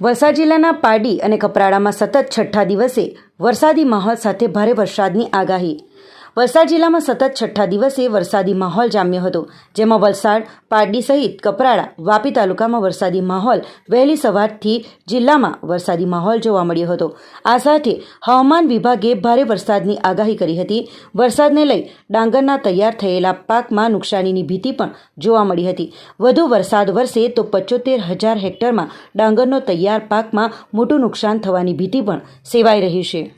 વલસાડ જિલ્લાના પારડી અને કપરાડામાં સતત છઠ્ઠા દિવસે વરસાદી માહોલ સાથે ભારે વરસાદની આગાહી વલસાડ જિલ્લામાં સતત છઠ્ઠા દિવસે વરસાદી માહોલ જામ્યો હતો, જેમાં વલસાડ, પારડી સહિત કપરાડા, વાપી તાલુકામાં વરસાદી માહોલ વહેલી સવારથી જિલ્લામાં વરસાદી માહોલ જોવા મળ્યો હતો. આ સાથે હવામાન વિભાગે ભારે વરસાદની આગાહી કરી હતી. વરસાદને લઈ ડાંગરના તૈયાર થયેલા પાકમાં નુકસાનીની ભીતિ પણ જોવા મળી હતી. વધુ વરસાદ વરસે તો પચોતેર હજાર હેક્ટરમાં ડાંગરનો તૈયાર પાકમાં મોટું નુકસાન થવાની ભીતિ પણ સેવાઈ રહી છે.